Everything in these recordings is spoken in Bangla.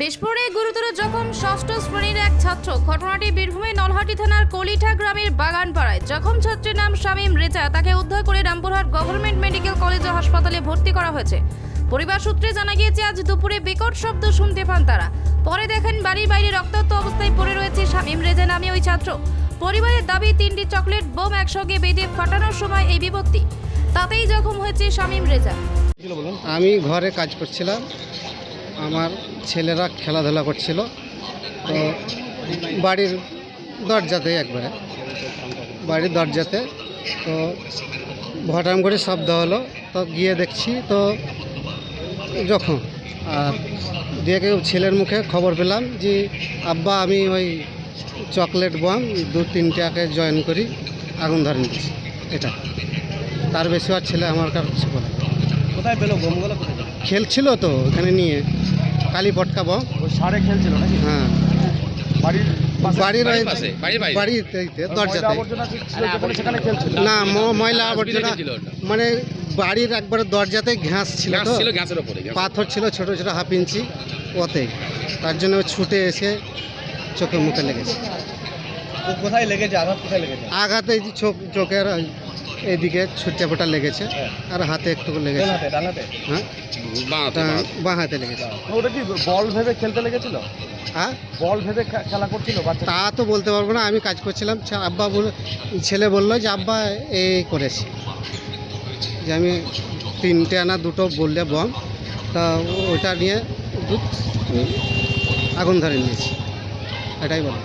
বিস্ফোরণে গুরুতর জখম ষষ্ঠ শ্রেণির এক ছাত্র। ঘটনাটি বীরভূমের নলহাটি থানার কলিঠা গ্রামের বাগানপাড়ায়। জখম ছাত্রের নাম শামীম রেজা তাকে উদ্ধার করে রামপুরহাট গভর্নমেন্ট মেডিকেল কলেজ ও হাসপাতালে ভর্তি করা হয়েছে। পরিবার সূত্রে জানা গিয়েছে, আজ দুপুরে বিকট শব্দ শুনতে পান তারা। পরে দেখেন, বাড়ির বাইরে রক্তাক্ত অবস্থায় পড়ে রয়েছে শামীম রেজা নামে ওই ছাত্র। পরিবারের দাবি, তিনটি চকলেট বোম একসঙ্গে বেঁধে ফাটানোর সময় এই বিপত্তি। তাতেই জখম হয়েছে শামীম রেজা আমি ঘরে কাজ করছিলাম। আমার ছেলেরা খেলাধুলা করছিল। তো বাড়ির দরজাতে একবারে। বাড়ির দরজাতে, তো ভটাম করে শব্দ হলো। তো গিয়ে দেখছি, তো যখন, আর দিয়ে ছেলের মুখে খবর পেলাম যে, আব্বা, আমি ওই চকলেট বম দু, তিনটাকে জয়েন করি, আগুন ধরে নিচ্ছি। এটা। তার বেশি আর ছেলে আমার কাছে বলে কোথায় পেল? বোমগুলো কোথায়? খেলছিল তো এখানে নিয়ে কালী পটকা সারে খেলছিল নাকি? হ্যাঁ। বাড়ির পাশে- বাড়ির ওই- পাশে, বাড়ির বাইরে। বাড়িতে দরজাতে। না ম- ময়লা আবর্জনা মানে বাড়ির একবার দরজাতে ঘাস ছিল তো। পাথর ছিল ছোট ছোট হাফ ইঞ্চি ওতে। তার জন্য ছুটে এসে চোখে মুখে লেগেছে। কোথায় লেগেছে? আঘাত কোথায় লেগেছে? আঘাতে যে চোখ চোখের ওই এদিকে ছুটে ফোটা লেগেছে। আর হাতে একটু লেগেছে। হ্যাঁ? বাঁ হাতে, বাঁ হাতে। লেগেছে। ওটা কি বল ভেবে খেলতে লেগেছিল? হ্যাঁ? বল ভেবে খেলা করছিল তা তো বলতে পারব না আমি কাজ করছিলাম। আব্বা বলে ছেলে বলল যে আব্বা এই করেছি। যে আমি তিনটে আনা দুটো বললে বম। তা ওটা নিয়ে দুধ আগুন ধরে নিয়েছি। এটাই বলো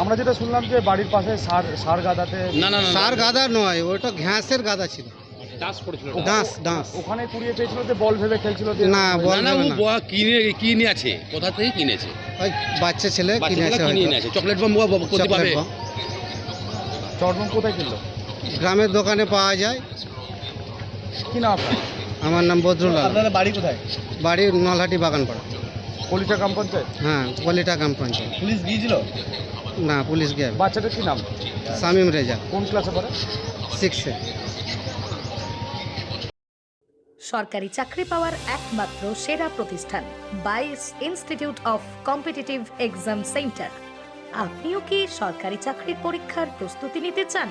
আমরা যেটা শুনলাম যে বাড়ির পাশে সার সার গাদাতে না না সার গাদা নয় ওটা ঘাসের গাদা ছিল। ওখানে কুড়িয়ে পেয়েছিল যে বল ভেবে খেলছিল যে না না বল না ও দেবে কিনে কিনে আছে। কোথা থেকে কিনেছে? ওই বাচ্চা ছেলে কিনে এনেছে। চকলেট বম ও করতে পারবে চটবম কোথায় কিনলো? গ্রামের দোকানে পাওয়া যায়। কি নাম আমার নাম বদরুল বাড়ি কোথায়? বাড়ি নলহাটি বাগানপাড়া। কলিটা গ্রাম পঞ্চায়েত? হ্যাঁ কলিটা গ্রাম পঞ্চায়েত। পুলিশ গিয়েছিল? না পুলিশ গিয়ে বাচ্চাটার কি নাম? শামিম রেজা। কোন ক্লাসে পড়ে? সিক্সে। সরকারি চাকরি পাওয়ার একমাত্র সেরা প্রতিষ্ঠান Bais institute of competitive exam centre. আপনিও কি সরকারি চাকরির পরীক্ষার প্রস্তুতি নিতে চান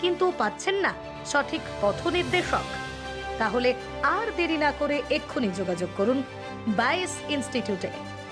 কিন্তু পাচ্ছেন না সঠিক পথ নির্দেশক তাহলে আর দেরি না করে এক্ষুনি যোগাযোগ করুন বাইস ইনস্টিটিউটে।